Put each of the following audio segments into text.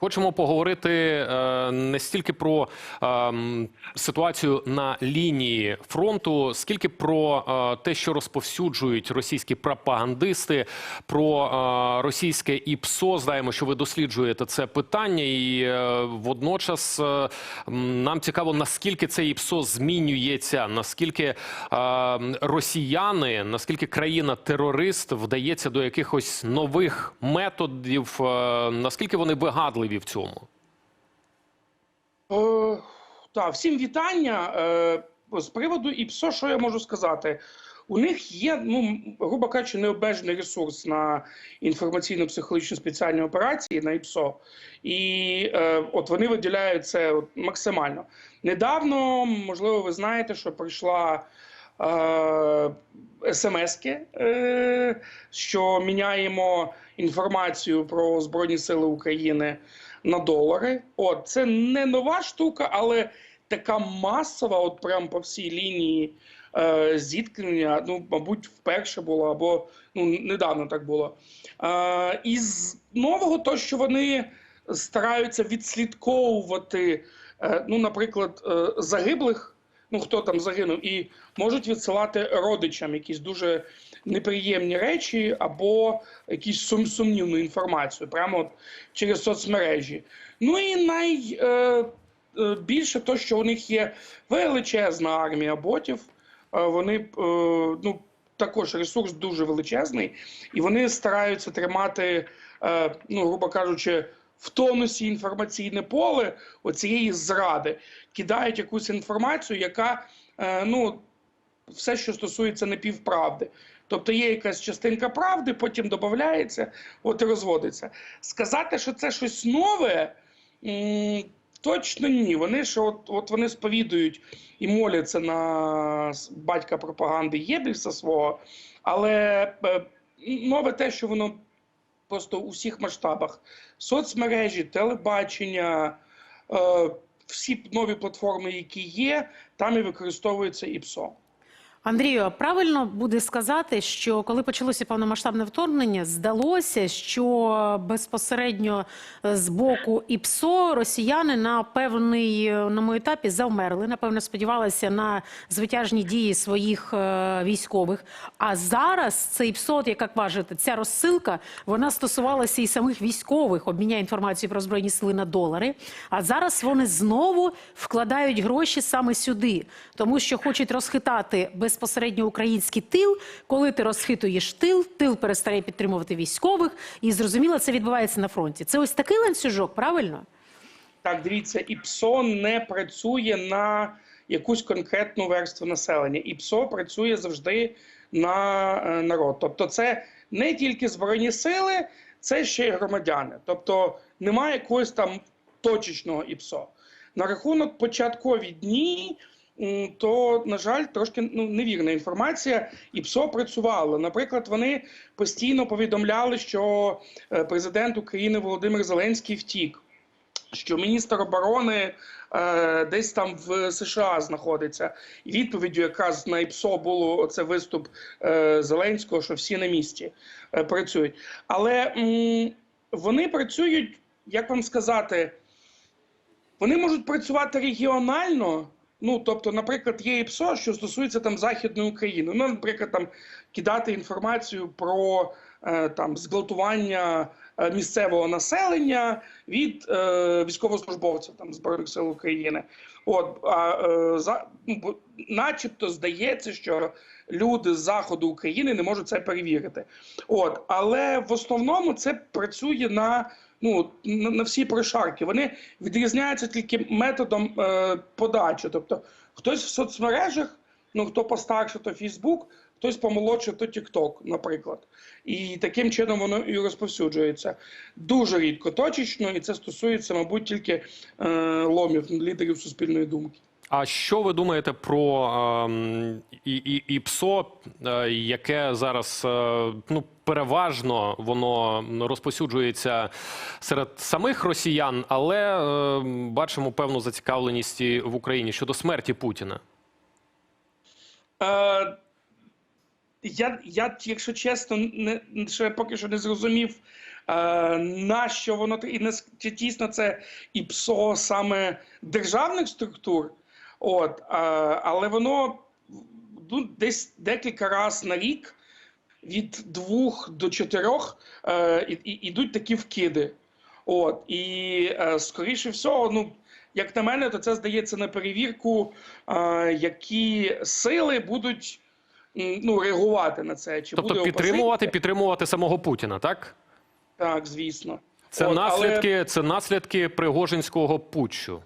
Хочемо поговорити е, не стільки про е, ситуацію на лінії фронту, скільки про е, те, що розповсюджують російські пропагандисти, про е, російське ІПСО. Знаємо, що ви досліджуєте це питання, і е, водночас е, нам цікаво, наскільки це ІПСО змінюється, наскільки е, росіяни, наскільки країна-терорист вдається до якихось нових методів, е, наскільки вони вигадливі в цьому. Е, так, всім вітання. Е, з приводу ІПСО, що я можу сказати? У них є, ну, грубо кажучи, необмежений ресурс на інформаційно-психологічні спеціальні операції на ІПСО. І е, от вони виділяють це максимально. Недавно, можливо, ви знаєте, що прийшла смски, е, що міняємо інформацію про Збройні Сили України на долари. От це не нова штука, але така масова, от прям по всій лінії е, зіткнення. Ну, мабуть, вперше було або ну недавно так було. Е, із нового, то що вони стараються відслідковувати, е, ну, наприклад, е, загиблих. Ну, хто там загинув, і можуть відсилати родичам якісь дуже неприємні речі або якісь сум сумнівну інформацію прямо от через соцмережі. Ну і найбільше то, що у них є величезна армія ботів. Е, Вони е, ну також ресурс дуже величезний, і вони стараються тримати, е, ну грубо кажучи. В тонусі інформаційне поле оцієї зради кидають якусь інформацію, яка е, ну все, що стосується напівправди. Тобто є якась частинка правди, потім додається, от і розводиться. Сказати, що це щось нове, точно ні. Вони ж от, от вони сповідують і моляться на батька пропаганди Єбельса свого, але е, нове те, що воно просто у всіх масштабах: соцмережі, телебачення, е, всі нові платформи, які є, там і використовується ІПСО. Андрію, правильно буде сказати, що коли почалося повномасштабне вторгнення, здалося, що безпосередньо е, з боку ІПСО росіяни на певному етапі завмерли. Напевно, сподівалися на звитяжні дії своїх е, військових. А зараз це ІПСО, от, як кажете, ця розсилка вона стосувалася і самих військових, обміняє інформацію про збройні сили на долари. А зараз вони знову вкладають гроші саме сюди, тому що хочуть розхитати безпосередньо український тил. Коли ти розхитуєш тил, тил перестає підтримувати військових, і зрозуміло, це відбувається на фронті. Це ось такий ланцюжок, правильно? Так, дивіться, ІПСО не працює на якусь конкретну верству населення. ІПСО працює завжди на е, народ. Тобто, це не тільки збройні сили, це ще й громадяни. Тобто немає якогось там точечного ІПСО. На рахунок початкові дні. То, на жаль, трошки ну, невірна інформація. ІПСО працювало. Наприклад, вони постійно повідомляли, що е, президент України Володимир Зеленський втік що міністр оборони е, десь там в США знаходиться. І відповіддю якраз на ІПСО було це виступ е, Зеленського, що всі на місці е, працюють. Але м, вони працюють, як вам сказати, вони можуть працювати регіонально. Ну, тобто, наприклад, є ІПСО, що стосується там Західної України. Ну, наприклад, там кидати інформацію про е, там зґвалтування е, місцевого населення від е, військовослужбовців там збройних сил України. От а е, за ну, начебто здається, що люди з заходу України не можуть це перевірити. От, але в основному це працює на ну на, на всі прошарки. Вони відрізняються тільки методом е, подачі. Тобто, хтось в соцмережах, ну хто постарше, то Фейсбук, хтось помолодше, то Тікток, наприклад. І таким чином воно і розповсюджується. Дуже рідко точечно, і це стосується, мабуть, тільки е, ломів лідерів суспільної думки. А що ви думаєте про ем, і, і, ІПСО, е, яке зараз е, ну, переважно воно розповсюджується серед самих росіян, але е, бачимо певну зацікавленість і в Україні щодо смерті Путіна? Е, я, я, якщо чесно, не, ще поки що не зрозумів Е, на що воно і не тісно це і ПСО саме державних структур, от, е, але воно ну, десь декілька разів на рік від двох до чотирьох е, і, ідуть такі вкиди. От, і е, скоріше всього, ну, як на мене, то це здається на перевірку, е, які сили будуть ну, реагувати на це. Чи Тобто буде підтримувати, підтримувати самого Путіна, так? Так, звісно. Це От, наслідки, Але, це наслідки Пригожинського путчу.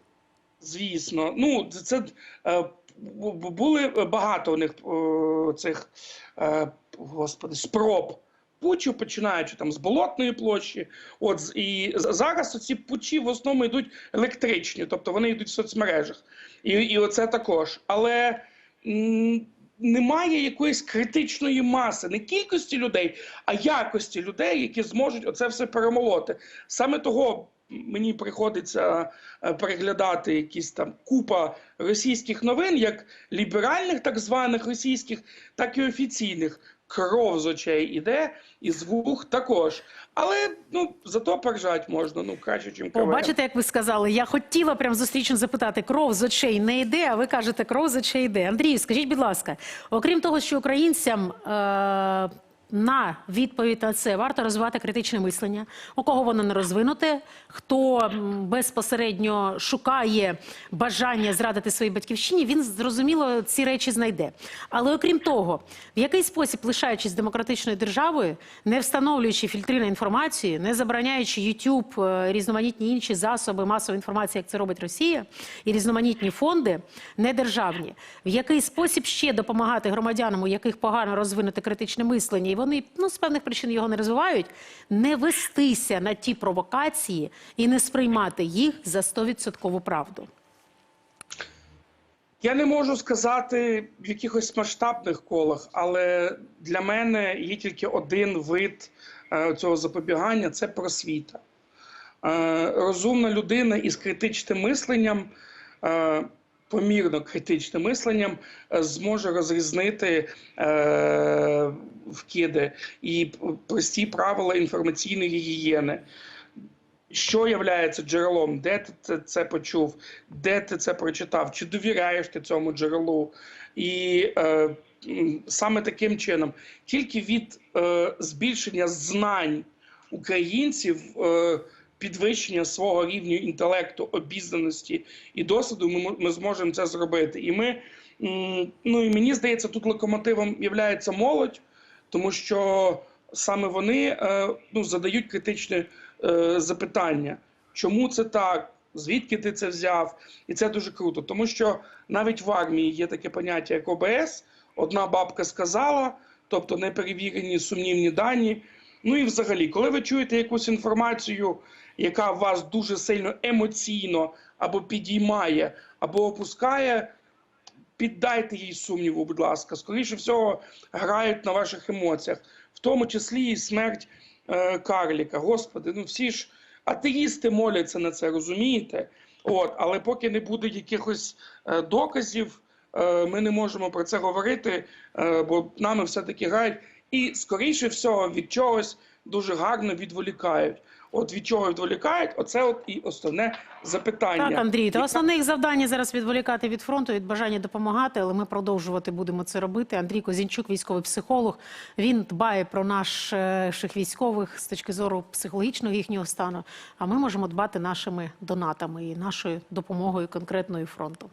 Звісно, ну це, е, бу- бу- були багато у них е, цих е, господи, спроб. Путчу, починаючи там з болотної площі, от і зараз ці пучі в основному йдуть електричні, тобто вони йдуть в соцмережах, і, і оце також. Але немає якоїсь критичної маси, не кількості людей, а якості людей, які зможуть оце все перемолоти. Саме того мені приходиться е, переглядати якісь там купа російських новин, як ліберальних, так званих російських, так і офіційних. Кров з очей іде, і з вух також. Але ну зато поржать можна, ну краще, чим КВН. бачите, як ви сказали, я хотіла прям зустрічно запитати, кров з очей не йде, а ви кажете, кров з очей йде. Андрій, скажіть, будь ласка, окрім того, що українцям е- на відповідь на це варто розвивати критичне мислення, у кого воно не розвинуте, хто безпосередньо шукає бажання зрадити своїй батьківщині, він зрозуміло ці речі знайде. Але окрім того, в який спосіб, лишаючись демократичною державою, не встановлюючи фільтри на інформацію, не забороняючи YouTube, е, різноманітні інші засоби масової інформації, як це робить Росія, і різноманітні фонди недержавні, в який спосіб ще допомагати громадянам, у яких погано розвинуте критичне мислення, вони ну, з певних причин його не розвивають, не вестися на ті провокації і не сприймати їх за 100% правду. Я не можу сказати в якихось масштабних колах, але для мене є тільки один вид е, цього запобігання це просвіта. Е, розумна людина із критичним мисленням, е, помірно критичним мисленням, е, зможе розрізнити е, вкиди і прості правила інформаційної гігієни. Що являється джерелом, де ти це, це почув, де ти це прочитав, чи довіряєш ти цьому джерелу? І е, саме таким чином, тільки від е, збільшення знань українців, е, підвищення свого рівня інтелекту, обізнаності і досвіду, ми, ми зможемо це зробити. І ми, ну і мені здається, тут локомотивом є молодь, тому що саме вони е, ну, задають критичне е, запитання, чому це так, звідки ти це взяв, і це дуже круто, тому що навіть в армії є таке поняття, як ОБС. Одна бабка сказала, тобто неперевірені сумнівні дані. Ну і взагалі, коли ви чуєте якусь інформацію, яка вас дуже сильно емоційно або підіймає, або опускає, піддайте їй сумніву, будь ласка. Скоріше всього, грають на ваших емоціях, в тому числі і смерть е, Карліка. Господи, ну всі ж атеїсти моляться на це, розумієте? От, але поки не буде якихось е, доказів, е, ми не можемо про це говорити, е, бо нами все-таки грають. І скоріше всього від чогось дуже гарно відволікають. От від чого відволікають, оце от і основне запитання. Так, Андрій, то основне їх завдання зараз відволікати від фронту, від бажання допомагати, але ми продовжувати будемо це робити. Андрій Козінчук, військовий психолог, він дбає про наших військових з точки зору психологічного їхнього стану. А ми можемо дбати нашими донатами і нашою допомогою конкретною фронту.